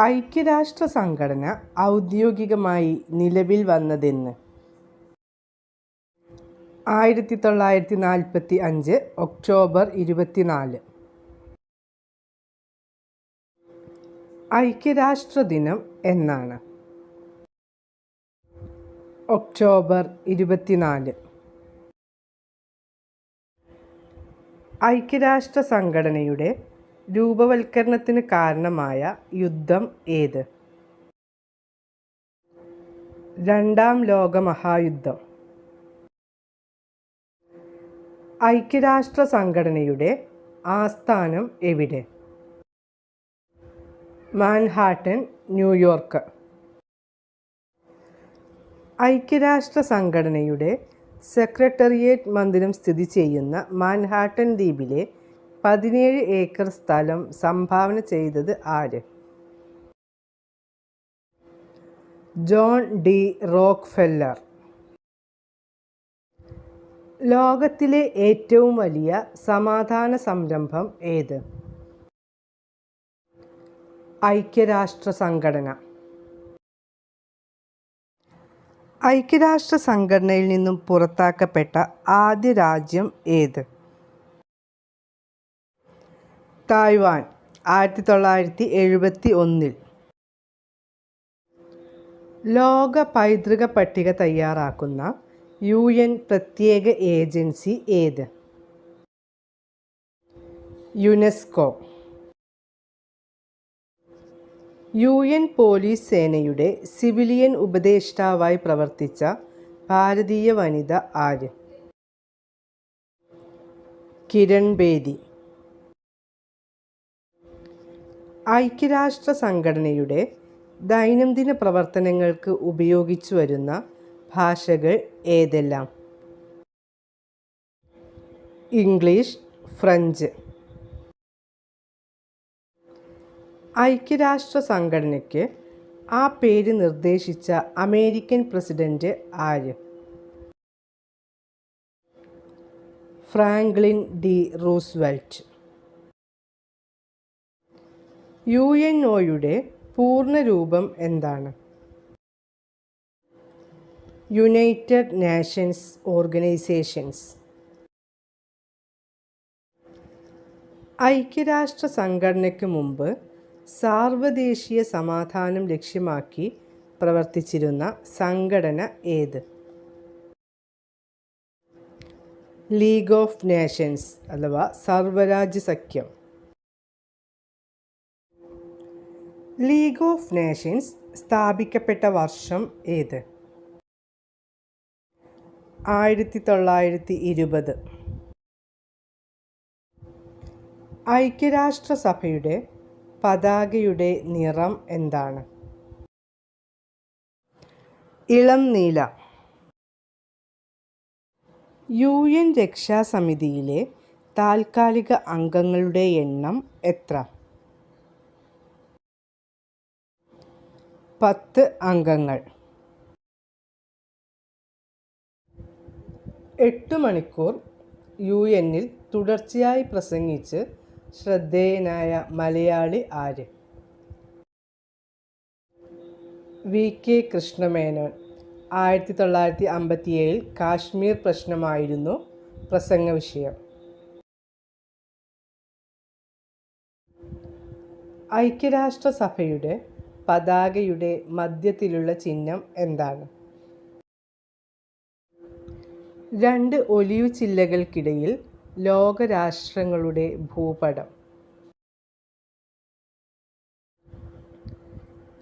ഐക്യരാഷ്ട്ര സംഘടന ഔദ്യോഗികമായി നിലവിൽ വന്നതെന്ന്. ആയിരത്തി തൊള്ളായിരത്തി നാൽപ്പത്തി അഞ്ച് ഒക്ടോബർ ഇരുപത്തിനാല്. ഐക്യരാഷ്ട്ര ദിനം എന്നാണ്. ഒക്ടോബർ ഇരുപത്തിനാല്. ഐക്യരാഷ്ട്ര സംഘടനയുടെ രൂപവൽക്കരണത്തിന് കാരണമായ യുദ്ധം ഏത്? രണ്ടാം ലോകമഹായുദ്ധം. ഐക്യരാഷ്ട്ര സംഘടനയുടെ ആസ്ഥാനം എവിടെ? Manhattan New York. ഐക്യരാഷ്ട്ര സംഘടനയുടെ സെക്രട്ടേറിയറ്റ് മന്ദിരം സ്ഥിതി ചെയ്യുന്ന മാൻഹാട്ടൻ ദ്വീപിലെ പതിനേഴ് ഏക്കർ സ്ഥലം സംഭാവന ചെയ്തത് ആര്? John D Rockefeller. ലോകത്തിലെ ഏറ്റവും വലിയ സമാധാന സംരംഭം ഏത്? ഐക്യരാഷ്ട്ര സംഘടന. ഐക്യരാഷ്ട്ര സംഘടനയിൽ നിന്നും പുറത്താക്കപ്പെട്ട ആദ്യ രാജ്യം ഏത്? തായ്വാൻ ആയിരത്തി തൊള്ളായിരത്തി എഴുപത്തി ഒന്നിൽ ലോക പൈതൃക പട്ടിക തയ്യാറാക്കുന്ന യു എൻ പ്രത്യേക ഏജൻസി ഏത്? യുനെസ്കോ. യു എൻ പോലീസ് സേനയുടെ സിവിലിയൻ ഉപദേഷ്ടാവായി പ്രവർത്തിച്ച ഭാരതീയ വനിത ആര്? കിരൺ ബേദി. ഐക്യരാഷ്ട്ര സംഘടനയുടെ ദൈനംദിന പ്രവർത്തനങ്ങൾക്ക് ഉപയോഗിച്ചു വരുന്ന ഭാഷകൾ ഏതെല്ലാം? English French. ഐക്യരാഷ്ട്ര സംഘടനയ്ക്ക് ആ പേര് നിർദ്ദേശിച്ച അമേരിക്കൻ പ്രസിഡന്റ് ആര്? Franklin D Roosevelt. U N ഒയുടെ പൂർണരൂപം എന്താണ്? യുണൈറ്റഡ് നാഷൻസ് ഓർഗനൈസേഷൻസ് ഐക്യരാഷ്ട്ര സംഘടനയ്ക്ക് മുമ്പ് സാർവദേശീയ സമാധാനം ലക്ഷ്യമാക്കി പ്രവർത്തിച്ചിരുന്ന സംഘടന ഏത്? ലീഗ് ഓഫ് നേഷൻസ് അഥവാ സർവരാജ്യ സഖ്യം ലീഗ് ഓഫ് നേഷൻസ് സ്ഥാപിക്കപ്പെട്ട വർഷം ഏത്? ആയിരത്തി തൊള്ളായിരത്തി ഇരുപത് ഐക്യരാഷ്ട്രസഭയുടെ പതാകയുടെ നിറം എന്താണ്? ഇളം നീല. യു എൻ രക്ഷാസമിതിയിലെ താൽക്കാലിക അംഗങ്ങളുടെ എണ്ണം എത്ര? പത്ത് അംഗങ്ങൾ. എട്ട് മണിക്കൂർ യു എന്നിൽ തുടർച്ചയായി പ്രസംഗിച്ച് ശ്രദ്ധേയനായ മലയാളി ആര്? V K Krishna Menon. ആയിരത്തി തൊള്ളായിരത്തി അമ്പത്തിയേഴിൽ കാശ്മീർ പ്രശ്നമായിരുന്നു പ്രസംഗ വിഷയം. ഐക്യരാഷ്ട്രസഭയുടെ പതാകയുടെ മധ്യത്തിലുള്ള ചിഹ്നം എന്താണ്? രണ്ട് ഒലിവ് ചില്ലകൾക്കിടയിൽ ലോകരാഷ്ട്രങ്ങളുടെ ഭൂപടം.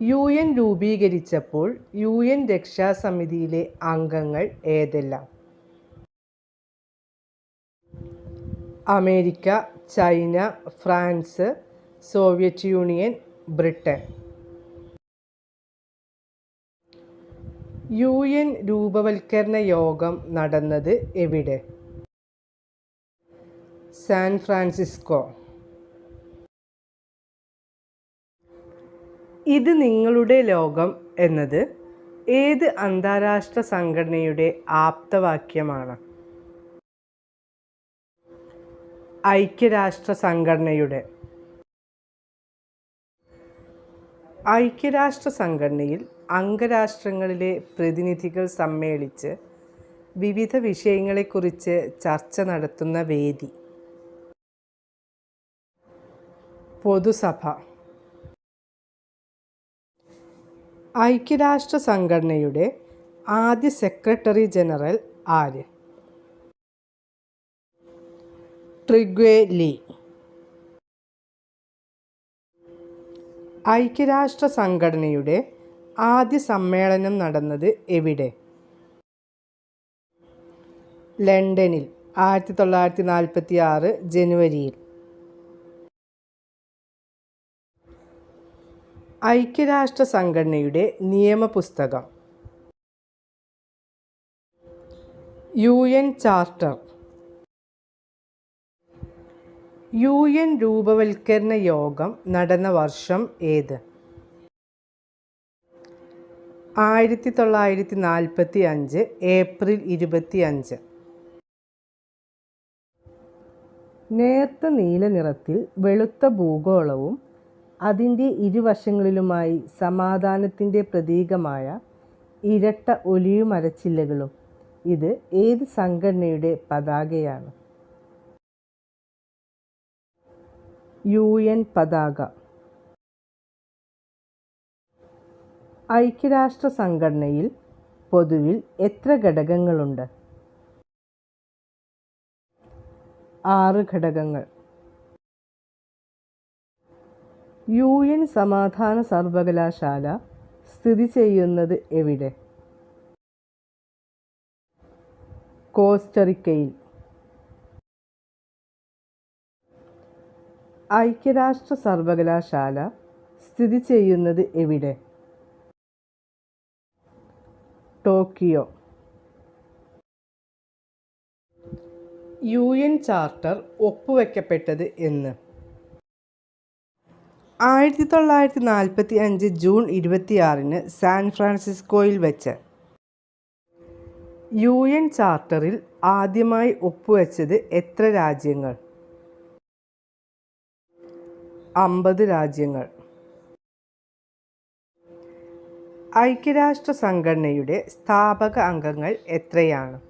യു എൻ രൂപീകരിച്ചപ്പോൾ യു എൻ രക്ഷാസമിതിയിലെ അംഗങ്ങൾ ഏതെല്ലാം? America China France Soviet Union Britain. U N രൂപവൽക്കരണ യോഗം നടന്നത് എവിടെ? San Francisco. ഇത് നിങ്ങളുടെ ലോകം എന്നത് ഏത് അന്താരാഷ്ട്ര സംഘടനയുടെ ആപ്തവാക്യമാണ്? ഐക്യരാഷ്ട്ര സംഘടനയുടെ. ഐക്യരാഷ്ട്ര സംഘടനയിൽ അംഗരാഷ്ട്രങ്ങളിലെ പ്രതിനിധികൾ സമ്മേളിച്ച് വിവിധ വിഷയങ്ങളെക്കുറിച്ച് ചർച്ച നടത്തുന്ന വേദി. പൊതുസഭ. ഐക്യരാഷ്ട്ര സംഘടനയുടെ ആദ്യ സെക്രട്ടറി ജനറൽ ആര്? Trygve Lie. ഐക്യരാഷ്ട്ര സംഘടനയുടെ ആദ്യ സമ്മേളനം നടന്നത് എവിടെ? ലണ്ടനിൽ ആയിരത്തി തൊള്ളായിരത്തി നാൽപ്പത്തി ആറ് ജനുവരിയിൽ. ഐക്യരാഷ്ട്ര സംഘടനയുടെ നിയമപുസ്തകം. U N charter. U N രൂപവൽക്കരണ യോഗം നടന്ന വർഷം ഏത്? ആയിരത്തി തൊള്ളായിരത്തി നാൽപ്പത്തി അഞ്ച് ഏപ്രിൽ ഇരുപത്തി അഞ്ച് നേർത്ത നീല നിറത്തിൽ വെളുത്ത ഭൂഗോളവും അതിന്റെ ഇരുവശങ്ങളിലുമായി സമാധാനത്തിന്റെ പ്രതീകമായ ഇരട്ട ഒലിയുമരച്ചില്ലകളും ഇത് ഏത് സംഘടനയുടെ പതാകയാണ്? യു എൻ പതാക. ഐക്യരാഷ്ട്ര സംഘടനയിൽ പൊതുവിൽ എത്ര ഘടകങ്ങളുണ്ട്? ആറ് ഘടകങ്ങൾ. യു എൻ സമാധാന സർവകലാശാല സ്ഥിതി ചെയ്യുന്നത് എവിടെ? കോസ്റ്ററിക്കയിൽ. ഐക്യരാഷ്ട്ര സർവകലാശാല സ്ഥിതി ചെയ്യുന്നത് എവിടെ? ടോക്കിയോ. യു എൻ ചാർട്ടർ ഒപ്പുവെക്കപ്പെട്ടത് എന്ന്. ആയിരത്തി തൊള്ളായിരത്തി നാൽപ്പത്തി അഞ്ച് ജൂൺ ഇരുപത്തിയാറിന് സാൻ ഫ്രാൻസിസ്കോയിൽ വെച്ച്. യു എൻ ചാർട്ടറിൽ ആദ്യമായി ഒപ്പുവെച്ചത് എത്ര രാജ്യങ്ങൾ? അമ്പത് രാജ്യങ്ങൾ. ഐക്യരാഷ്ട്ര സംഘടനയുടെ സ്ഥാപക അംഗങ്ങൾ എത്രയാണ്?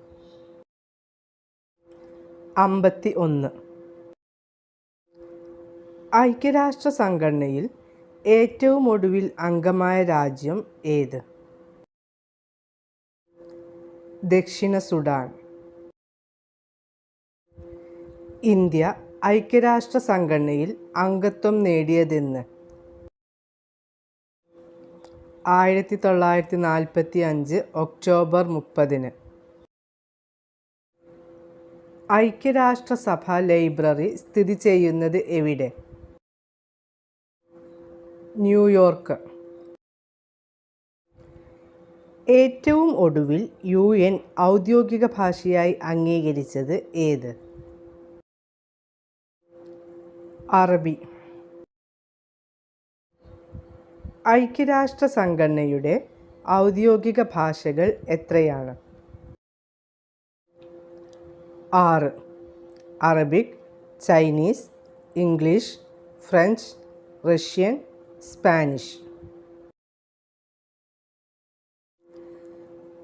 അമ്പത്തി ഒന്ന് ഐക്യരാഷ്ട്ര സംഘടനയിൽ ഏറ്റവും ഒടുവിൽ അംഗമായ രാജ്യം ഏത്? ദക്ഷിണ സുഡാൻ. ഇന്ത്യ ഐക്യരാഷ്ട്ര സംഘടനയിൽ അംഗത്വം നേടിയതെന്ന് ആയിരത്തി തൊള്ളായിരത്തി നാൽപ്പത്തി അഞ്ച് ഒക്ടോബർ മുപ്പതിന്. ഐക്യരാഷ്ട്രസഭ ലൈബ്രറി സ്ഥിതി ചെയ്യുന്നത് എവിടെ? ന്യൂയോർക്ക്. ഏറ്റവും ഒടുവിൽ യു എൻ ഔദ്യോഗിക ഭാഷയായി അംഗീകരിച്ചത് ഏത്? അറബി. ഐക്യരാഷ്ട്ര സംഘടനയുടെ ഔദ്യോഗിക ഭാഷകൾ എത്രയാണ്? ആറ്. Arabic Chinese English French Russian Spanish.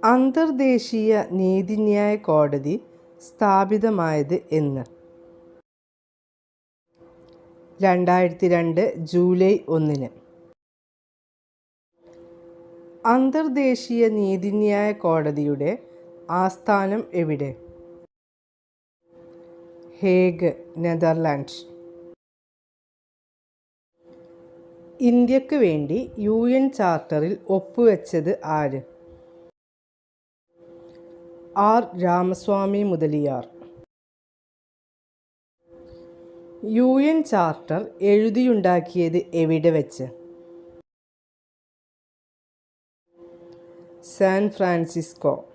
അന്തർദേശീയ നീതിന്യായ കോടതി സ്ഥാപിതമായത് എന്ന്. രണ്ടായിരത്തി രണ്ട് ജൂലൈ ഒന്നിന്. അന്തർദേശീയ നീതിന്യായ കോടതിയുടെ ആസ്ഥാനം എവിടെ? Hague Netherlands. ഇന്ത്യയ്ക്ക് വേണ്ടി യു എൻ ചാർട്ടറിൽ ഒപ്പുവെച്ചത് ആര്? R. Ramaswami Mudaliar. U N charter എഴുതിയുണ്ടാക്കിയത് എവിടെ വെച്ച്? San Francisco.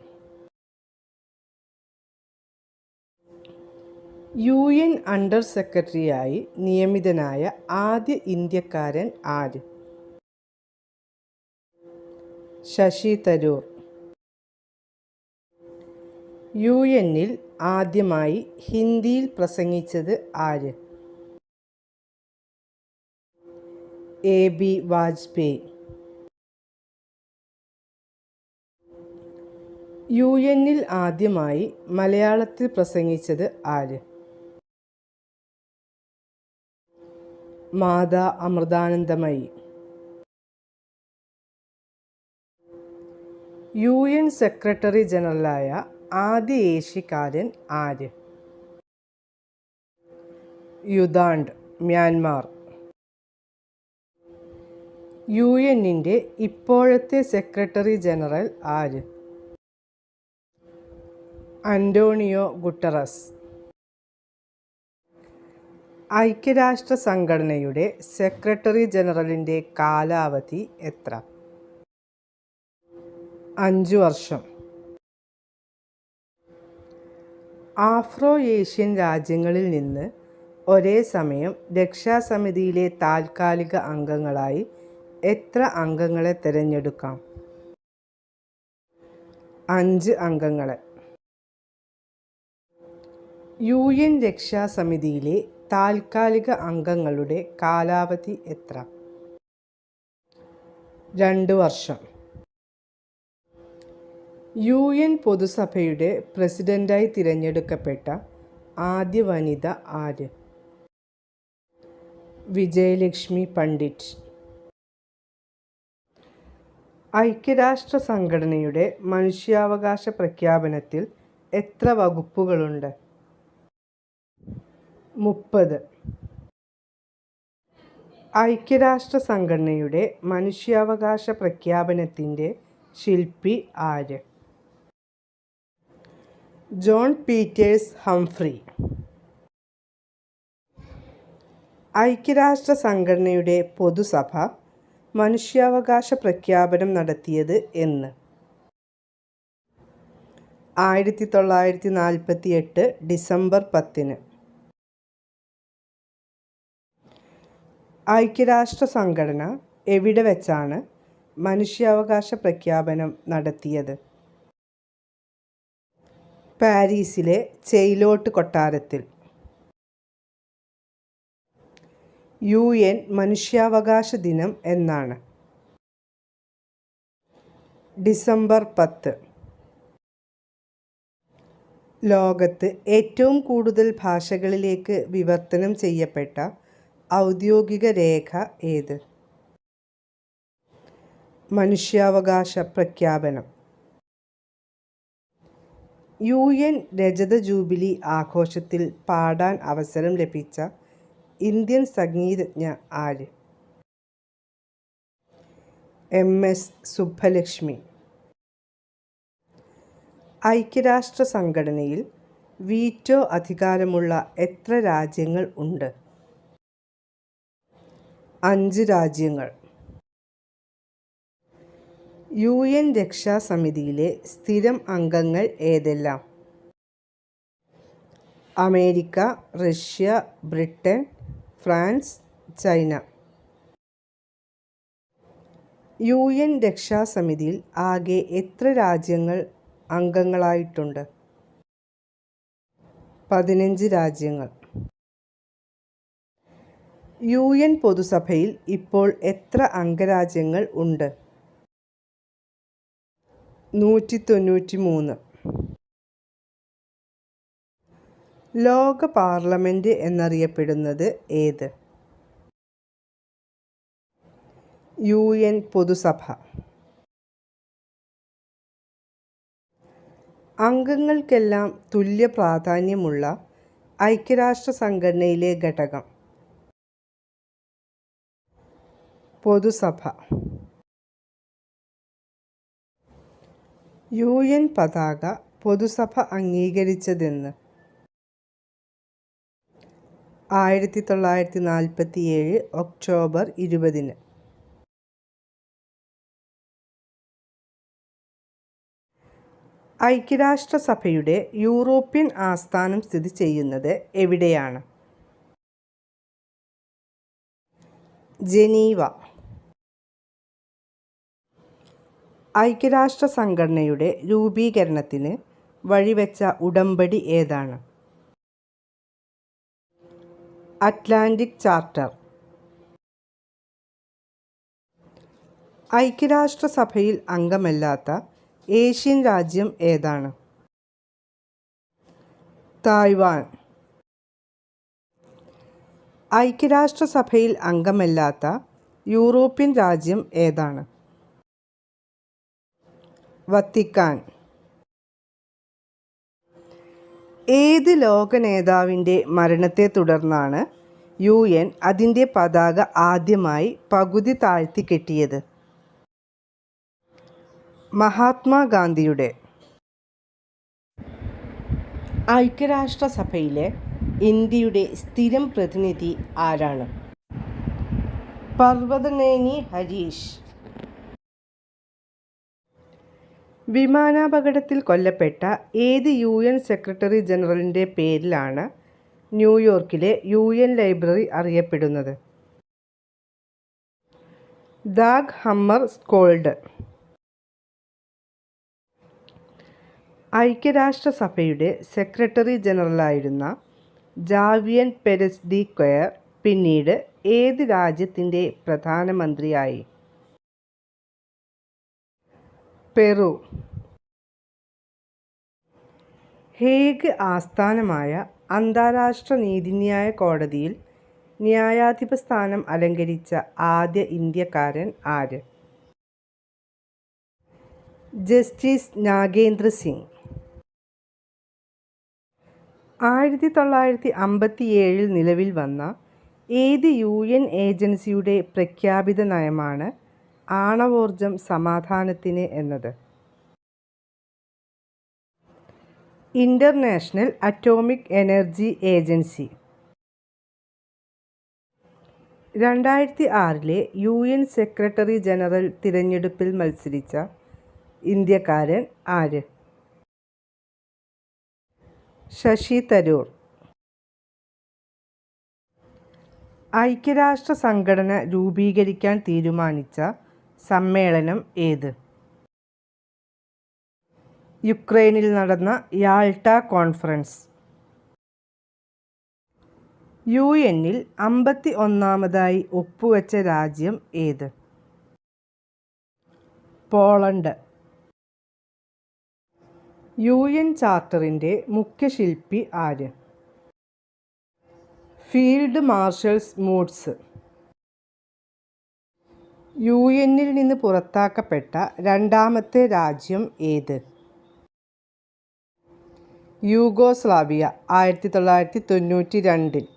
U N under സെക്രട്ടറിയായി നിയമിതനായ ആദ്യ ഇന്ത്യക്കാരൻ ആര്? ശശി തരൂർ. യു എന്നിൽ ആദ്യമായി ഹിന്ദിയിൽ പ്രസംഗിച്ചത് ആര്? A B Vajpayee. യു എന്നിൽ ആദ്യമായി മലയാളത്തിൽ പ്രസംഗിച്ചത് ആര്? Mata Amritanandamayi. U N secretary ജനറലായ ആദ്യ ഏഷ്യക്കാരൻ ആര്? U Thant Myanmar. യു എന്നിന്റെ ഇപ്പോഴത്തെ സെക്രട്ടറി ജനറൽ ആര്? Antonio Guterres. ഐക്യരാഷ്ട്ര സംഘടനയുടെ സെക്രട്ടറി ജനറലിന്റെ കാലാവധി എത്ര? അഞ്ചു വർഷം. ആഫ്രോ ഏഷ്യൻ രാജ്യങ്ങളിൽ നിന്ന് ഒരേ സമയം രക്ഷാസമിതിയിലെ താൽക്കാലിക അംഗങ്ങളായി എത്ര അംഗങ്ങളെ തിരഞ്ഞെടുക്കാം? അഞ്ച് അംഗങ്ങളെ. യു എൻ രക്ഷാസമിതിയിലെ താൽക്കാലിക അംഗങ്ങളുടെ കാലാവധി എത്ര? രണ്ട് വർഷം. യു എൻ പൊതുസഭയുടെ പ്രസിഡന്റായി തിരഞ്ഞെടുക്കപ്പെട്ട ആദ്യ വനിത ആര്? വിജയലക്ഷ്മി പണ്ഡിറ്റ്. ഐക്യരാഷ്ട്ര സംഘടനയുടെ മനുഷ്യാവകാശ പ്രഖ്യാപനത്തിൽ എത്ര വകുപ്പുകളുണ്ട്? മുപ്പത്. ഐക്യരാഷ്ട്ര സംഘടനയുടെ മനുഷ്യാവകാശ പ്രഖ്യാപനത്തിന്റെ ശില്പി ആര്? John Peters Humphrey. ഐക്യരാഷ്ട്ര സംഘടനയുടെ പൊതുസഭ മനുഷ്യാവകാശ പ്രഖ്യാപനം നടത്തിയത് എന്ന്. ആയിരത്തി തൊള്ളായിരത്തി നാൽപ്പത്തി എട്ട് ഡിസംബർ പത്തിന്. ഐക്യരാഷ്ട്ര സംഘടന എവിടെ വെച്ചാണ് മനുഷ്യാവകാശ പ്രഖ്യാപനം നടത്തിയത്? പാരീസിലെ ചെയ്ലോട്ട് കൊട്ടാരത്തിൽ. യു എൻ മനുഷ്യാവകാശ ദിനം എന്നാണ്. ഡിസംബർ പത്ത്. ലോകത്ത് ഏറ്റവും കൂടുതൽ ഭാഷകളിലേക്ക് വിവർത്തനം ചെയ്യപ്പെട്ട ഔദ്യോഗിക രേഖ ഏത്? മനുഷ്യാവകാശ പ്രഖ്യാപനം. യു എൻ രജത ജൂബിലി ആഘോഷത്തിൽ പാടാൻ അവസരം ലഭിച്ച ഇന്ത്യൻ സംഗീതജ്ഞ ആര്? M S Subbulakshmi. ഐക്യരാഷ്ട്ര സംഘടനയിൽ വീറ്റോ അധികാരമുള്ള എത്ര രാജ്യങ്ങൾ ഉണ്ട്? അഞ്ച് രാജ്യങ്ങൾ. യു എൻ രക്ഷാസമിതിയിലെ സ്ഥിരം അംഗങ്ങൾ ഏതെല്ലാം? America Russia Britain France China. U N രക്ഷാസമിതിയിൽ ആകെ എത്ര രാജ്യങ്ങൾ അംഗങ്ങളായിട്ടുണ്ട്? പതിനഞ്ച് രാജ്യങ്ങൾ. യു എൻ പൊതുസഭയിൽ ഇപ്പോൾ എത്ര അംഗരാജ്യങ്ങൾ ഉണ്ട്? നൂറ്റി തൊണ്ണൂറ്റി മൂന്ന് ലോക പാർലമെന്റ് എന്നറിയപ്പെടുന്നത് ഏത്? U N പൊതുസഭ. അംഗങ്ങൾക്കെല്ലാം തുല്യ പ്രാധാന്യമുള്ള ഐക്യരാഷ്ട്ര സംഘടനയിലെ ഘടകം. പൊതുസഭ. യു എൻ പതാക പൊതുസഭ അംഗീകരിച്ചതെന്ന്. ആയിരത്തി തൊള്ളായിരത്തി നാൽപ്പത്തി ഏഴ് ഒക്ടോബർ ഇരുപതിന്. ഐക്യരാഷ്ട്രസഭയുടെ യൂറോപ്യൻ ആസ്ഥാനം സ്ഥിതി ചെയ്യുന്നത് എവിടെയാണ്? ജനീവ. ഐക്യരാഷ്ട്ര സംഘടനയുടെ രൂപീകരണത്തിന് വഴിവെച്ച ഉടമ്പടി ഏതാണ്? Atlantic charter. ഐക്യരാഷ്ട്രസഭയിൽ അംഗമല്ലാത്ത ഏഷ്യൻ രാജ്യം ഏതാണ്? തായ്വാൻ. ഐക്യരാഷ്ട്രസഭയിൽ അംഗമല്ലാത്ത യൂറോപ്യൻ രാജ്യം ഏതാണ്? വത്തിക്കാൻ. ഏത് ലോക നേതാവിന്റെ മരണത്തെ തുടർന്നാണ് യു എൻ അതിന്റെ പതാക ആദ്യമായി പകുതി താഴ്ത്തി കെട്ടിയത്? മഹാത്മാഗാന്ധിയുടെ. ഐക്യരാഷ്ട്രസഭയിലെ ഇന്ത്യയുടെ സ്ഥിരം പ്രതിനിധി ആരാണ്? പർവതനേനി ഹരീഷ്. വിമാനാപകടത്തിൽ കൊല്ലപ്പെട്ട ഏത് യു എൻ സെക്രട്ടറി ജനറലിന്റെ പേരിലാണ് ന്യൂയോർക്കിലെ യു എൻ ലൈബ്രറി അറിയപ്പെടുന്നത്? Dag Hammarskjold. ഐക്യരാഷ്ട്രസഭയുടെ സെക്രട്ടറി ജനറലായിരുന്ന ജാവിയൻ പെരസ് ഡി ക്വയർ പിന്നീട് ഏത് രാജ്യത്തിന്റെ പ്രധാനമന്ത്രിയായി? പെറു. ഹേഗ് ആസ്ഥാനമായ അന്താരാഷ്ട്ര നീതിന്യായ കോടതിയിൽ ന്യായാധിപ സ്ഥാനം അലങ്കരിച്ച ആദ്യ ഇന്ത്യക്കാരൻ ആര്? ജസ്റ്റിസ് നാഗേന്ദ്ര സിംഗ്. ആയിരത്തി തൊള്ളായിരത്തി അമ്പത്തിയേഴിൽ നിലവിൽ വന്ന ഏത് യു എൻ ഏജൻസിയുടെ പ്രഖ്യാപിത നയമാണ് ആണവോർജം സമാധാനത്തിന് എന്നത്. International Atomic Energy Agency. രണ്ടായിരത്തി ആറിലെ യു എൻ സെക്രട്ടറി ജനറൽ തിരഞ്ഞെടുപ്പിൽ മത്സരിച്ച ഇന്ത്യക്കാരൻ ആര്? ശശി തരൂർ. ഐക്യരാഷ്ട്ര സംഘടന രൂപീകരിക്കാൻ തീരുമാനിച്ച സമ്മേളനം ഏത്? യുക്രൈനിൽ നടന്ന യാൾട്ട കോൺഫറൻസ്. യു എന്നിൽ അമ്പത്തി ഒന്നാമതായി ഒപ്പുവെച്ച രാജ്യം ഏത്? പോളണ്ട്. യു എൻ ചാർട്ടറിന്റെ മുഖ്യശില്പി ആര്? Field marshals moods. യു എന്നിൽ നിന്ന് പുറത്താക്കപ്പെട്ട രണ്ടാമത്തെ രാജ്യം ഏത്? യൂഗോസ്ലാവിയ ആയിരത്തി തൊള്ളായിരത്തി തൊണ്ണൂറ്റി രണ്ടിൽ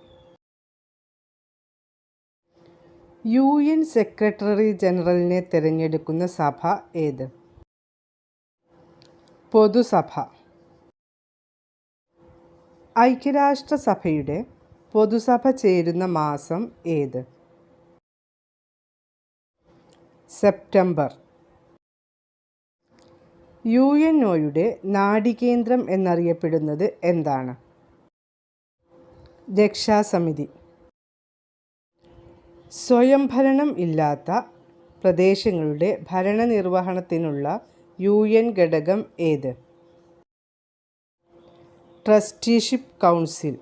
യു എൻ സെക്രട്ടറി ജനറലിനെ തിരഞ്ഞെടുക്കുന്ന സഭ ഏത്? പൊതുസഭ. ഐക്യരാഷ്ട്രസഭയുടെ പൊതുസഭ ചേരുന്ന മാസം ഏത്? സെപ്റ്റംബർ. യു എൻ ഒയുടെ നാഡികേന്ദ്രം എന്നറിയപ്പെടുന്നത് എന്താണ്? രക്ഷാസമിതി. സ്വയംഭരണം ഇല്ലാത്ത പ്രദേശങ്ങളുടെ ഭരണനിർവഹണത്തിനുള്ള യു എൻ ഘടകം ഏത്? Trusteeship council.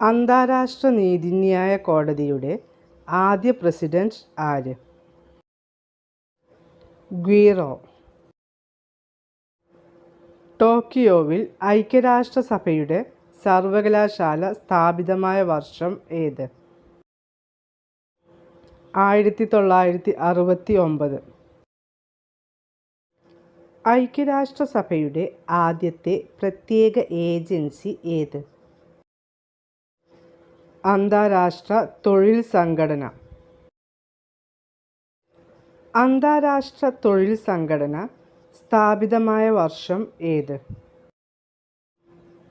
അന്താരാഷ്ട്ര നീതിന്യായ കോടതിയുടെ ആദ്യ പ്രസിഡന്റ് ആര്? ഗ്വീറോ ടോക്കിയോവിൽ ഐക്യരാഷ്ട്രസഭയുടെ സർവകലാശാല സ്ഥാപിതമായ വർഷം ഏത്? ആയിരത്തി തൊള്ളായിരത്തി അറുപത്തി ഒമ്പത് ഐക്യരാഷ്ട്രസഭയുടെ ആദ്യത്തെ പ്രത്യേക ഏജൻസി ഏത്? അന്താരാഷ്ട്ര തൊഴിൽ സംഘടന. അന്താരാഷ്ട്ര തൊഴിൽ സംഘടന സ്ഥാപിതമായ വർഷം ഏത്?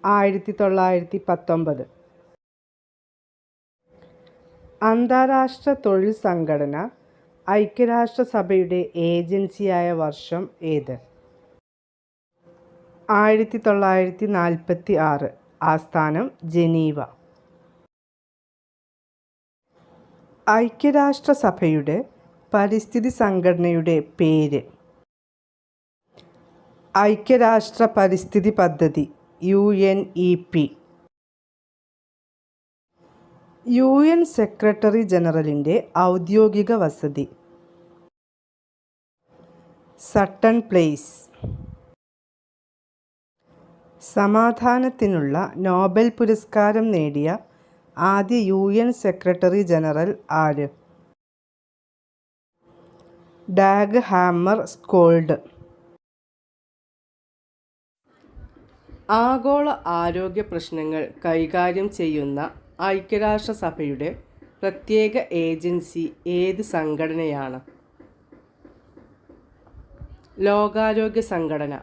ആയിരത്തി തൊള്ളായിരത്തി പത്തൊമ്പത് അന്താരാഷ്ട്ര തൊഴിൽ സംഘടന ഐക്യരാഷ്ട്രസഭയുടെ ഏജൻസിയായ വർഷം ഏത്? ആയിരത്തി തൊള്ളായിരത്തി നാൽപ്പത്തി ആറ് ആസ്ഥാനം ജനീവ. ഐക്യരാഷ്ട്രസഭയുടെ പരിസ്ഥിതി സംഘടനയുടെ പേര്. ഐക്യരാഷ്ട്ര പരിസ്ഥിതി പദ്ധതി U N E P U N secretary ജനറലിന്റെ ഔദ്യോഗിക വസതി. Sutton place. സമാധാനത്തിനുള്ള നോബൽ പുരസ്കാരം നേടിയ ആദ്യ യു എൻ സെക്രട്ടറി ജനറൽ ആര്? Dag Hammarskjold. ആഗോള ആരോഗ്യ പ്രശ്നങ്ങൾ കൈകാര്യം ചെയ്യുന്ന ഐക്യരാഷ്ട്രസഭയുടെ പ്രത്യേക ഏജൻസി ഏത് സംഘടനയാണ്? ലോകാരോഗ്യ സംഘടന.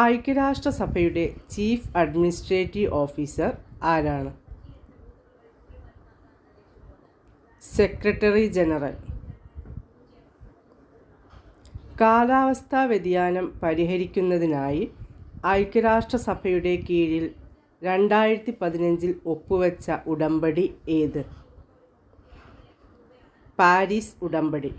ഐക്യരാഷ്ട്രസഭയുടെ ചീഫ് അഡ്മിനിസ്ട്രേറ്റീവ് ഓഫീസർ ആരാണ്? Secretary general. കാലാവസ്ഥാ വ്യതിയാനം പരിഹരിക്കുന്നതിനായി ഐക്യരാഷ്ട്രസഭയുടെ കീഴിൽ രണ്ടായിരത്തി പതിനഞ്ചിൽ ഒപ്പുവെച്ച ഉടമ്പടി ഏത്? പാരീസ് ഉടമ്പടി.